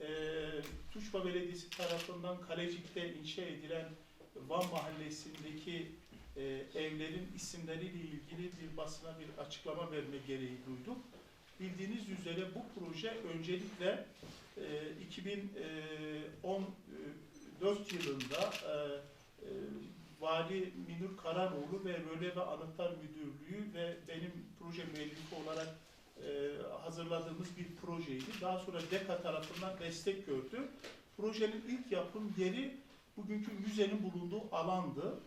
Eee Tuşba Belediyesi tarafından Kalecik'te inşa edilen Van Mahallesi'ndeki eee, evlerin isimleriyle ilgili bir basına bir açıklama verme gereği duyduk. Bildiğiniz üzere bu proje öncelikle eee 2014 yılında eee, eee, Vali Minur Kararoğlu ve Röle ve Anıtlar Müdürlüğü ve benim proje müellifi olarak e, hazırladığımız bir projeydi. Daha sonra DEKA tarafından destek gördü. Projenin ilk yapım yeri bugünkü müzenin bulunduğu alandı.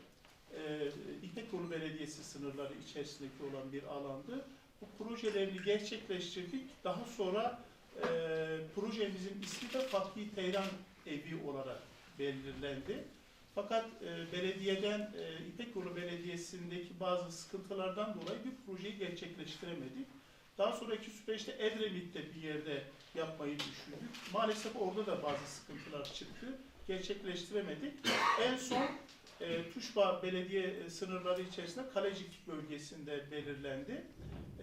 E, İpekyolu Belediyesi sınırları içerisindeki olan bir alandı. Bu projelerini gerçekleştirdik. Daha sonra e, projemizin ismi de Fatih Teyran Evi olarak belirlendi. Fakat e, belediyeden, e, İpekyolu Belediyesi'ndeki bazı sıkıntılardan dolayı bir projeyi gerçekleştiremedik. Daha sonraki süreçte Edremit'te bir yerde yapmayı düşündük. Maalesef orada da bazı sıkıntılar çıktı. Gerçekleştiremedik. En son e, Tuşba Belediye e, sınırları içerisinde Kalecik bölgesinde belirlendi.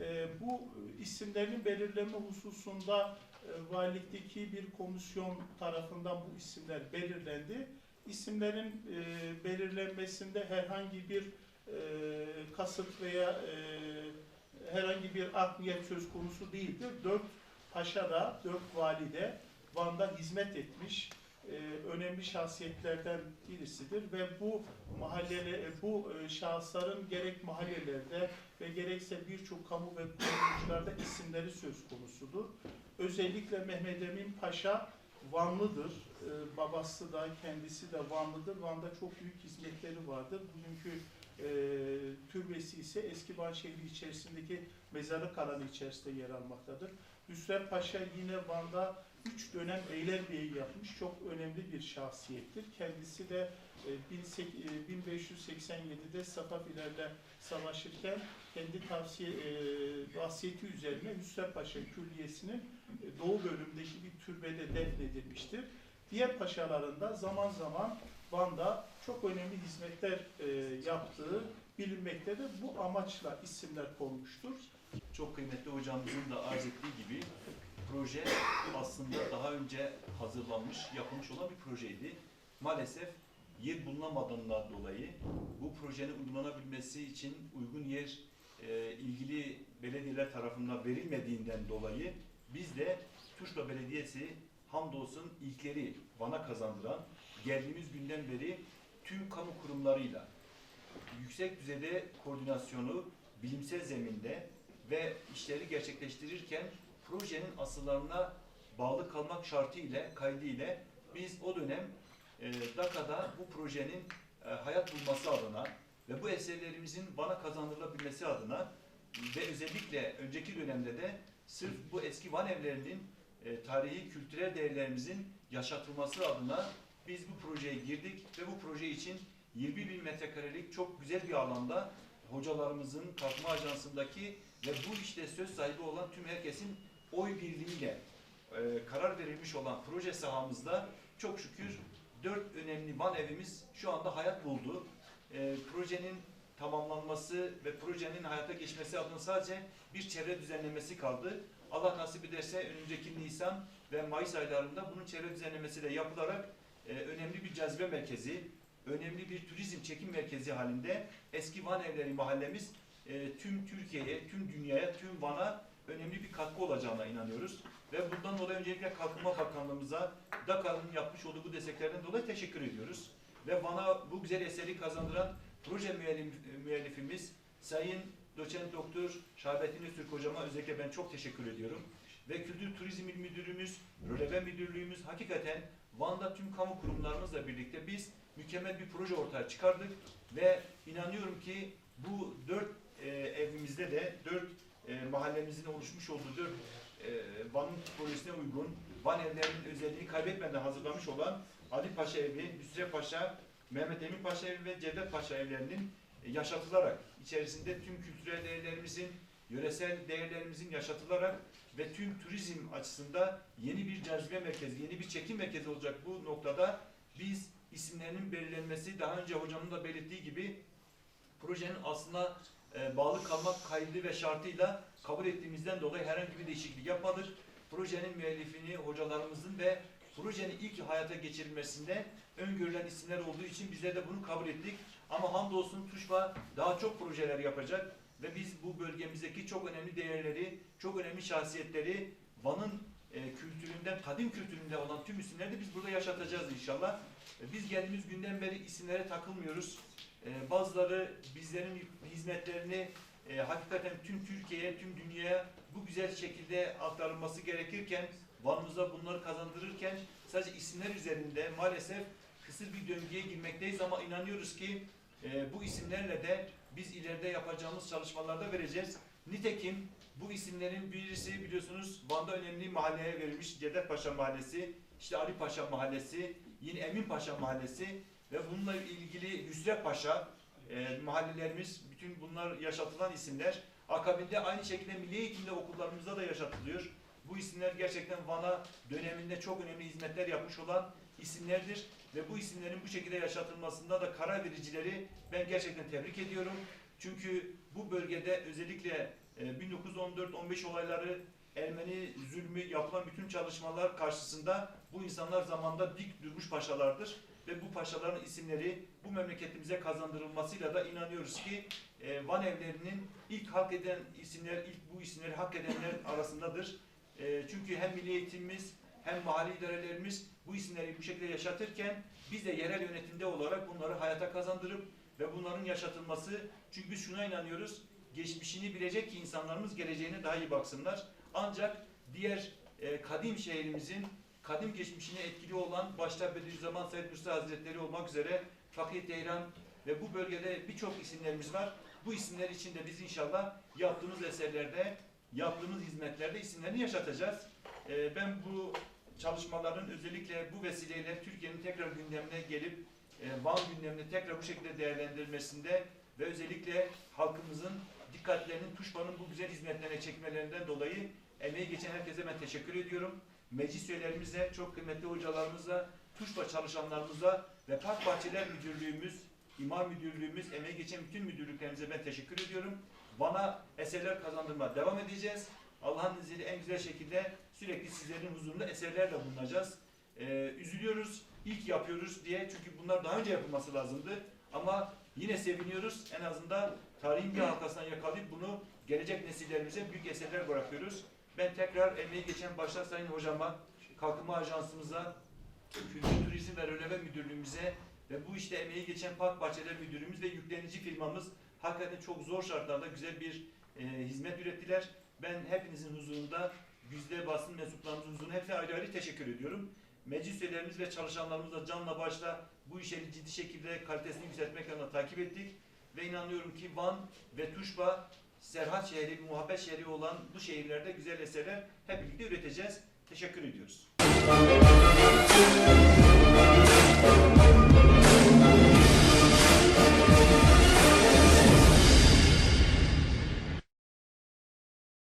E, bu isimlerin belirleme hususunda e, valilikteki bir komisyon tarafından bu isimler belirlendi. İsimlerin e, belirlenmesinde herhangi bir e, kasıt veya e, herhangi bir art niyet söz konusu değildir. Dört paşa da, dört vali de Van'da hizmet etmiş e, önemli şahsiyetlerden birisidir ve bu mahallele, bu e, şahısların gerek mahallelerde ve gerekse birçok kamu ve kuruluşlarda isimleri söz konusudur. Özellikle Mehmet Emin Paşa Vanlıdır. E, babası da kendisi de Vanlıdır. Van'da çok büyük hizmetleri vardır. Bugünkü e, türbesi ise eski Van şehri içerisindeki mezarlık alanı içerisinde yer almaktadır. Hüsrev Paşa yine Van'da üç dönem beylerbeyi yapmış. Çok önemli bir şahsiyettir. Kendisi de e, 1587'de Safavilerle savaşırken kendi tavsiye e, vasiyeti üzerine Hüsrev Paşa Külliyesi'nin e, doğu bölümündeki bir türbede defnedilmiştir. Diğer paşalarında zaman zaman Van'da çok önemli hizmetler e, yaptığı bilinmektedir. Bu amaçla isimler konmuştur. Çok kıymetli hocamızın da arz ettiği gibi proje aslında daha önce hazırlanmış, yapılmış olan bir projeydi. Maalesef yer bulunamadığından dolayı bu projenin uygulanabilmesi için uygun yer e, ilgili belediyeler tarafından verilmediğinden dolayı biz de Tuşla Belediyesi hamdolsun ilkleri Van'a kazandıran geldiğimiz günden beri tüm kamu kurumlarıyla yüksek düzeyde koordinasyonu bilimsel zeminde ve işleri gerçekleştirirken projenin asıllarına bağlı kalmak şartı ile, kaydı ile biz o dönem e, DAKA'da bu projenin e, hayat bulması adına ve bu eserlerimizin bana kazandırılabilmesi adına ve özellikle önceki dönemde de sırf bu eski Van evlerinin e, tarihi kültürel değerlerimizin yaşatılması adına biz bu projeye girdik ve bu proje için 20 bin metrekarelik çok güzel bir alanda hocalarımızın kalkma ajansındaki ve bu işte söz sahibi olan tüm herkesin oy birliğiyle e, karar verilmiş olan proje sahamızda çok şükür dört önemli van evimiz şu anda hayat buldu. E, projenin tamamlanması ve projenin hayata geçmesi adına sadece bir çevre düzenlemesi kaldı. Allah nasip ederse önümüzdeki Nisan ve Mayıs aylarında bunun çevre düzenlemesi de yapılarak e, önemli bir cazibe merkezi, önemli bir turizm çekim merkezi halinde eski Van Evleri mahallemiz e, tüm Türkiye'ye, tüm dünyaya, tüm Van'a önemli bir katkı olacağına inanıyoruz. Ve bundan dolayı öncelikle Kalkınma Bakanlığımıza DAKA'nın yapmış olduğu bu desteklerden dolayı teşekkür ediyoruz. Ve Van'a bu güzel eseri kazandıran proje müellif, müellifimiz Sayın Doçent Doktor Şahbettin Öztürk hocama özellikle ben çok teşekkür ediyorum. Ve Kültür Turizm İl Müdürümüz, Röleve Müdürlüğümüz hakikaten Van'da tüm kamu kurumlarımızla birlikte biz mükemmel bir proje ortaya çıkardık ve inanıyorum ki bu dört e, evimizde de dört e, mahallemizin oluşmuş olduğu dört e, Van'ın projesine uygun Van evlerinin özelliğini kaybetmeden hazırlamış olan Ali Paşa evi, Hüsrev Paşa, Mehmet Emin Paşa evi ve Cevdet Paşa evlerinin e, yaşatılarak içerisinde tüm kültürel değerlerimizin, yöresel değerlerimizin yaşatılarak ve tüm turizm açısında yeni bir cazibe merkezi, yeni bir çekim merkezi olacak bu noktada biz isimlerinin belirlenmesi daha önce hocamın da belirttiği gibi projenin aslında e, bağlı kalmak kaydı ve şartıyla kabul ettiğimizden dolayı herhangi bir değişiklik yapmadık. Projenin müellifini, hocalarımızın ve projenin ilk hayata geçirilmesinde öngörülen isimler olduğu için bizler de bunu kabul ettik. Ama hamdolsun TUŞBA daha çok projeler yapacak ve biz bu bölgemizdeki çok önemli değerleri, çok önemli şahsiyetleri Van'ın e, kültüründen, kadim kültüründe olan tüm isimleri de biz burada yaşatacağız inşallah. E, Biz geldiğimiz günden beri isimlere takılmıyoruz. E, bazıları bizlerin hizmetlerini e, hakikaten tüm Türkiye'ye, tüm dünyaya bu güzel şekilde aktarılması gerekirken, Van'ımıza bunları kazandırırken sadece isimler üzerinde maalesef kısır bir döngüye girmekteyiz ama inanıyoruz ki e, bu isimlerle de biz ileride yapacağımız çalışmalarda vereceğiz. Nitekim bu isimlerin birisi biliyorsunuz Van'da önemli mahalleye verilmiş Cedetpaşa Mahallesi, işte Ali Paşa Mahallesi, yine Emin Paşa Mahallesi ve bununla ilgili Hüsrev Paşa e, mahallelerimiz, bütün bunlar yaşatılan isimler. Akabinde aynı şekilde milli eğitimde okullarımızda da yaşatılıyor. Bu isimler gerçekten Van'a döneminde çok önemli hizmetler yapmış olan isimlerdir. Ve bu isimlerin bu şekilde yaşatılmasında da karar vericileri ben gerçekten tebrik ediyorum. Çünkü bu bölgede özellikle e, 1914-15 olayları Ermeni zulmü yapılan bütün çalışmalar karşısında bu insanlar zamanda dik durmuş paşalardır. Ve bu paşaların isimleri bu memleketimize kazandırılmasıyla da inanıyoruz ki e, Van evlerinin ilk hak eden isimler, ilk bu isimleri hak edenler arasındadır. E, çünkü hem milli eğitimimiz hem mahalli idarelerimiz bu isimleri bu şekilde yaşatırken biz de yerel yönetimde olarak bunları hayata kazandırıp ve bunların yaşatılması çünkü biz şuna inanıyoruz geçmişini bilecek ki insanlarımız geleceğine daha iyi baksınlar. Ancak diğer e, kadim şehrimizin kadim geçmişine etkili olan başta Bediüzzaman Said Nursi Hazretleri olmak üzere Fakih Teyran ve bu bölgede birçok isimlerimiz var. Bu isimler için de biz inşallah yaptığımız eserlerde, yaptığımız hizmetlerde isimlerini yaşatacağız. E, ben bu çalışmaların özellikle bu vesileyle Türkiye'nin tekrar gündemine gelip e, Van gündemine tekrar bu şekilde değerlendirilmesinde ve özellikle halkımızın dikkatlerinin Tuşba'nın bu güzel hizmetlerine çekmelerinden dolayı emeği geçen herkese ben teşekkür ediyorum. Meclis üyelerimize, çok kıymetli hocalarımıza, Tuşba çalışanlarımıza ve Park Bahçeler Müdürlüğümüz, İmar Müdürlüğümüz, emeği geçen bütün müdürlüklerimize ben teşekkür ediyorum. Van'a eserler kazandırmaya devam edeceğiz. Allah'ın izniyle en güzel şekilde sürekli sizlerin huzurunda eserlerle bulunacağız. Ee, üzülüyoruz, ilk yapıyoruz diye çünkü bunlar daha önce yapılması lazımdı. Ama yine seviniyoruz. En azından tarihin bir halkasından yakalayıp bunu gelecek nesillerimize büyük eserler bırakıyoruz. Ben tekrar emeği geçen başta Sayın Hocama, Kalkınma Ajansımıza, Kültür Turizm ve Röleve Müdürlüğümüze ve bu işte emeği geçen Park Bahçeler Müdürlüğümüz ve yüklenici firmamız hakikaten çok zor şartlarda güzel bir e, hizmet ürettiler. Ben hepinizin huzurunda, güzde basın mensuplarımızın huzurunda hepsine ayrı ayrı teşekkür ediyorum. Meclis üyelerimiz ve çalışanlarımız da canla başla bu işleri ciddi şekilde kalitesini yükseltmek adına takip ettik. Ve inanıyorum ki Van ve Tuşba Serhat şehri, muhabbet şehri olan bu şehirlerde güzel eserler hep birlikte üreteceğiz. Teşekkür ediyoruz.